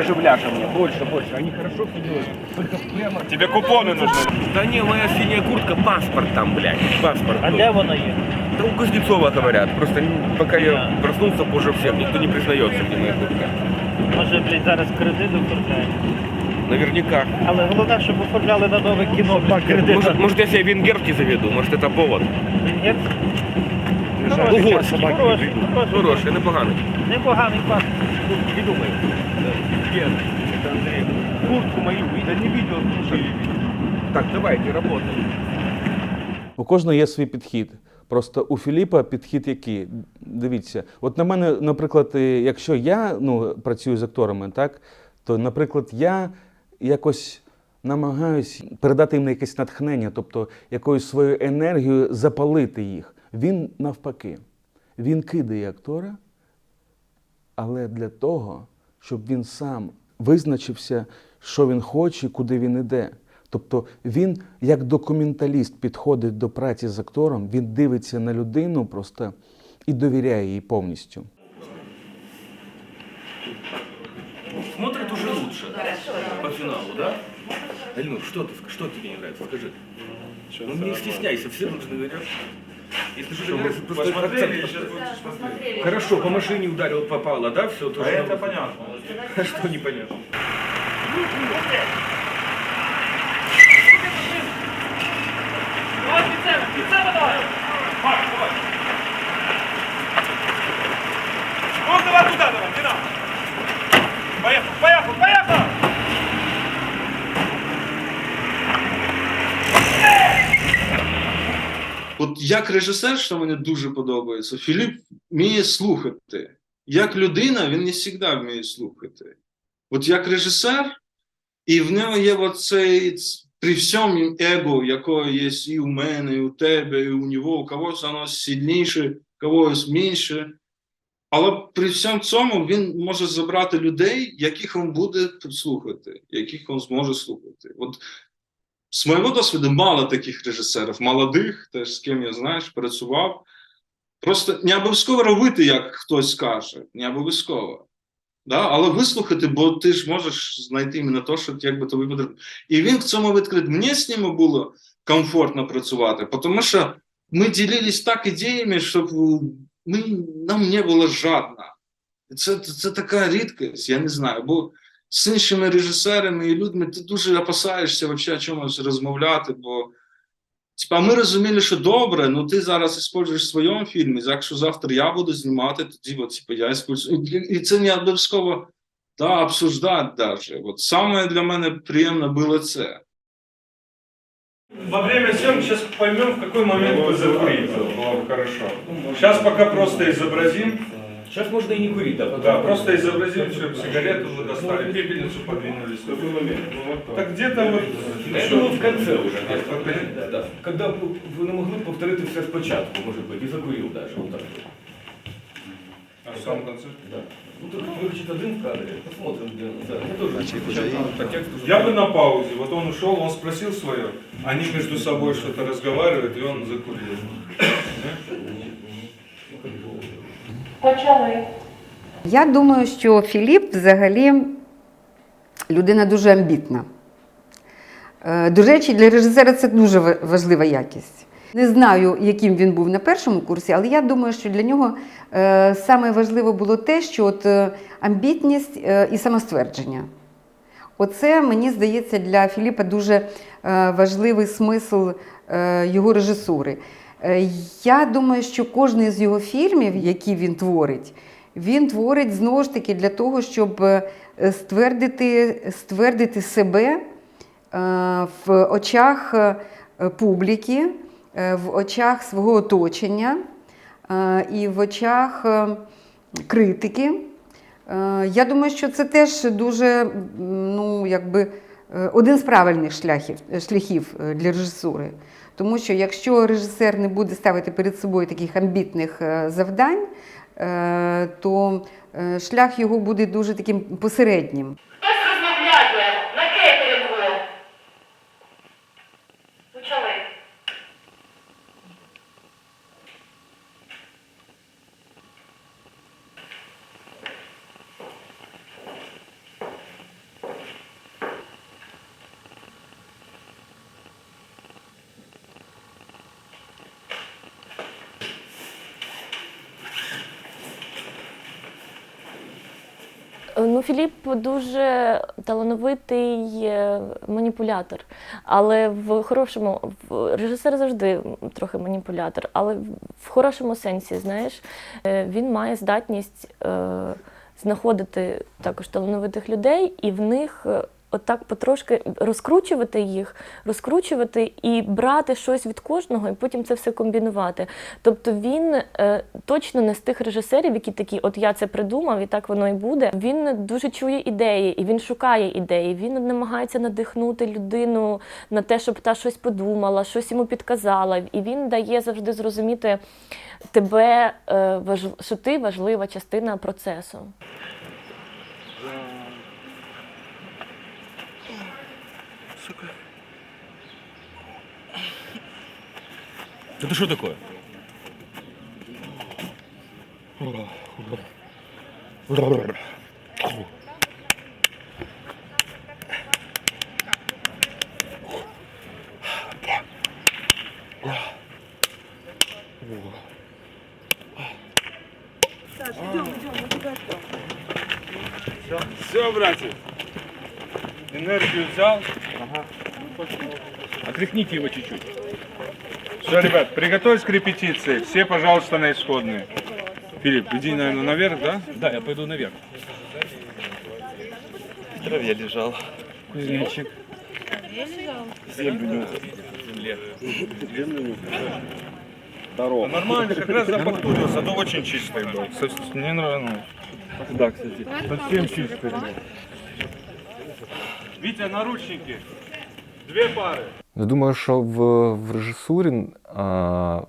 Больше оживляша мне, больше, больше. Они хорошо все делают. Только прямо... Тебе купоны нужны. Да не, моя синяя куртка, паспорт там, блядь. Паспорт. А был. де воно є? Да у Кузнецова говорят. Просто пока я проснулся позже всех, никто не признается, где моя куртка. Може, блядь, зараз кредит оформляють. Наверняка. Але головне, щоб оформляли на нове кіно блядь, кредит. Может, может, я себе венгерский заведу, может, это повод. Венгер? Угорський. Хороший, хороший. Хороший, непоганий. Непоганий думаю. Это Андрей. Куртку мою, да не видел, слушай. Так, давайте, работаем. У кожного є свій підхід. Просто у Філіпа підхід який? Дивіться, от на мене, наприклад, е, якщо я ну, працюю з акторами, так, то, наприклад, я якось намагаюсь передати їм якесь натхнення, тобто якоюсь своєю енергією запалити їх. Він навпаки, він кидає актора, але для того, щоб він сам визначився, що він хоче, куди він іде. Тобто він, як документаліст, підходить до праці з актором, він дивиться на людину просто і довіряє їй повністю. Смотрит уже лучше. По финалу, да? Альнур, что, ты, что тебе не нравится? Скажи. Ну не стесняйся, все должны говорят. Если что, просто Посмотрели, сейчас. Хорошо, по машине ударил, попало, да? Все, то А это понятно. Что непонятно? Як режисер, що мені дуже подобається, Філіп вміє слухати. Як людина, він не завжди вміє слухати. От як режисер, і в нього є оцей при всьому его, яке є і у мене, і у тебе, і у нього, у когось воно сильніше, у когось менше. Але при всьому цьому він може забрати людей, яких він буде слухати, яких він зможе слухати. От з моєго досвіду мало таких режисерів, молодих, теж з ким я знаєш, працював. Просто не обов'язково робити, як хтось скаже, не обов'язково. Да? Але вислухати, бо ти ж можеш знайти іменно те, що якби тобі потрібно. І він в цьому відкрит. Мені з ними було комфортно працювати, тому що ми ділились так ідеями, щоб ми, нам не було жадно. Це, це така рідкість, я не знаю. Бо з іншими режисерами і людьми ти дуже опасаєшся вообще о чомусь розмовляти, бо типа, ми розуміли, що добре, ну ти зараз використовуєш в своєму фільмі, якщо завтра я буду знімати, тоді от, типа, я використовую. І це не обов'язково да, обсуждати даже. От саме для мене приємно було це. Во время съемки сейчас поймем, в какой момент вы закурить. Было бы хорошо. Сейчас пока просто изобразим. Сейчас можно и не курить, да? Да, просто изобразим, что сигарету мы достали, пепельницу подвинулись. В какой момент? Так где-то вот... Я думаю, в конце уже. Да, да. Когда ви не могли повторити все спочатку, може бути, і закурив даже. Вот так. вот. А в самом конце? Да. Ну тут виключить один в кадре, посмотрим, где. Да, я тоже Значит, сейчас уже по тексту Я бы на паузе. Вот он ушел, он спросил свое. Они между собой что-то разговаривают, и он закурил. Я думаю, що Філіп взагалі людина дуже амбітна. Е, До речі, для режисера це дуже важлива якість. Не знаю, яким він був на першому курсі, але я думаю, що для нього е, саме важливо було те, що от е, амбітність і самоствердження. Оце, мені здається, для Філіпа дуже важливий смисл його режисури. Е, Я думаю, що кожен з його фільмів, які він творить, він творить знову ж таки для того, щоб е, ствердити, ствердити себе е, в очах публіки, в очах свого оточення і в очах критики. Я думаю, що це теж дуже ну, якби, один з правильних шляхів, шляхів для режисури. Тому що якщо режисер не буде ставити перед собою таких амбітних е, завдань, е, то е, шлях його буде дуже таким посереднім. Хтось розмовляє на кетерингу. Почали. Ну, Філіп дуже талановитий е, маніпулятор, але в хорошому режисер завжди трохи маніпулятор, але в хорошому сенсі, знаєш, Е, він має здатність е, знаходити також талановитих людей і в них. Отак потрошки розкручувати їх, розкручувати і брати щось від кожного, і потім це все комбінувати. Тобто він е, точно не з тих режисерів, які такі, от я це придумав, і так воно і буде. Він дуже чує ідеї, і він шукає ідеї. Він намагається надихнути людину на те, щоб та щось подумала, щось йому підказала. І він дає завжди зрозуміти тебе, е, важ- що ти важлива частина процесу. Это что такое? Все, братья. Энергию взял. Отряхните его чуть-чуть. Все, ребят, приготовьтесь к репетиции. Все, пожалуйста, на исходные. Филипп, иди, наверное, наверх, да? Да, я пойду наверх. траве лежал. Кузнечик. Землю Да нормально, как раз запактурился, но очень чистый был. Мне нравится. Да, кстати. Совсем чистый. Витя, наручники. Две пары. Я думаю, що в, в режисурі а,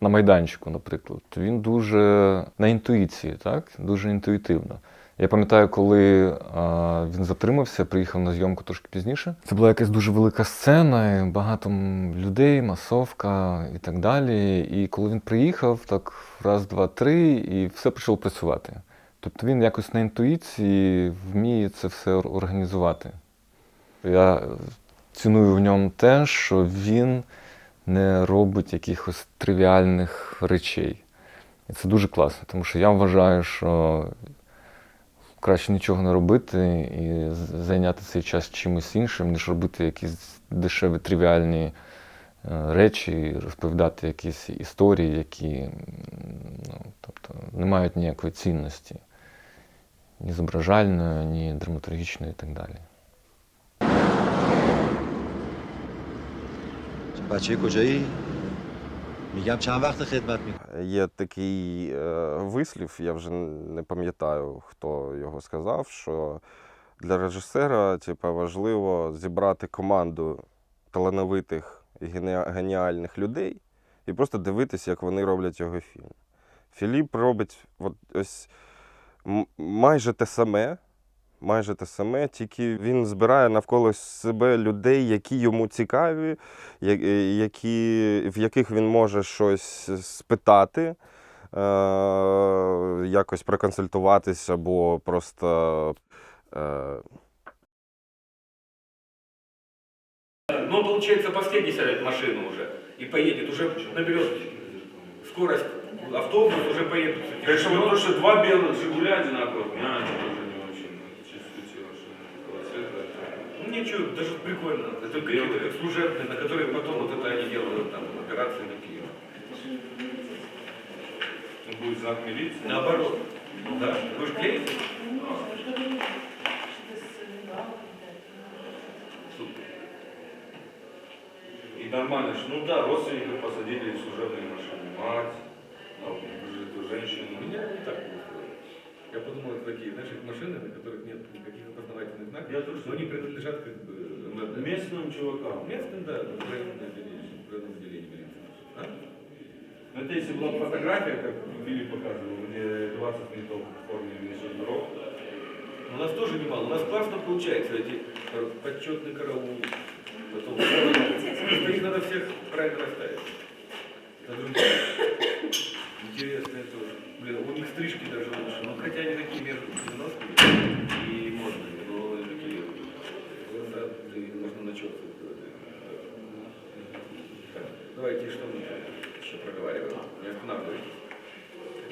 на майданчику, наприклад, він дуже на інтуїції, так? Дуже інтуїтивно. Я пам'ятаю, коли а, він затримався, приїхав на зйомку трошки пізніше. Це була якась дуже велика сцена, багато людей, масовка і так далі. І коли він приїхав, так раз, два, три, і все почало працювати. Тобто він якось на інтуїції вміє це все організувати. Я ціную в ньому те, що він не робить якихось тривіальних речей. І це дуже класно, тому що я вважаю, що краще нічого не робити і зайняти цей час чимось іншим, ніж робити якісь дешеві тривіальні е, речі, розповідати якісь історії, які ну, тобто, не мають ніякої цінності, ні зображальної, ні драматургічної і так далі. بچه کجایی؟ میگم چند وقت خدمت میکنی؟ Є такий е, вислів, я вже не пам'ятаю, хто його сказав, що для режисера типу, важливо зібрати команду талановитих і гене- геніальних людей і просто дивитися, як вони роблять його фільм. Філіп робить от ось м- майже те саме, майже те саме, тільки він збирає навколо себе людей, які йому цікаві, е, які, в яких він може щось спитати, е, якось проконсультуватися або просто. Е, Ну, получается, последний сядет в машину уже и поедет, уже наберет скорость автобус, уже поедет. Конечно, вот то, что два белых Жигуля одинаковых, Ну, ничего, даже прикольно. Это какие-то как служебные, на которые потом вот это они делают, там, операции такие. Он будет знак милиции. Наоборот. Да. Будешь клеить? И нормально, что, ну да, родственников посадили в служебные машины. Мать, эту женщину. Меня не так устроило. Я подумал, это такие, знаешь, машины, на которых нет никаких Я тоже. но они принадлежат как бы Местным чувакам. Местным, да, военное отделение, военное отделение милиции. А? Ну, Это если была фотография, как Филипп показывал, где 20 ментов в форме дорог. У нас тоже немало. У нас классно получается эти почетный караул. Потом их надо всех правильно расставить.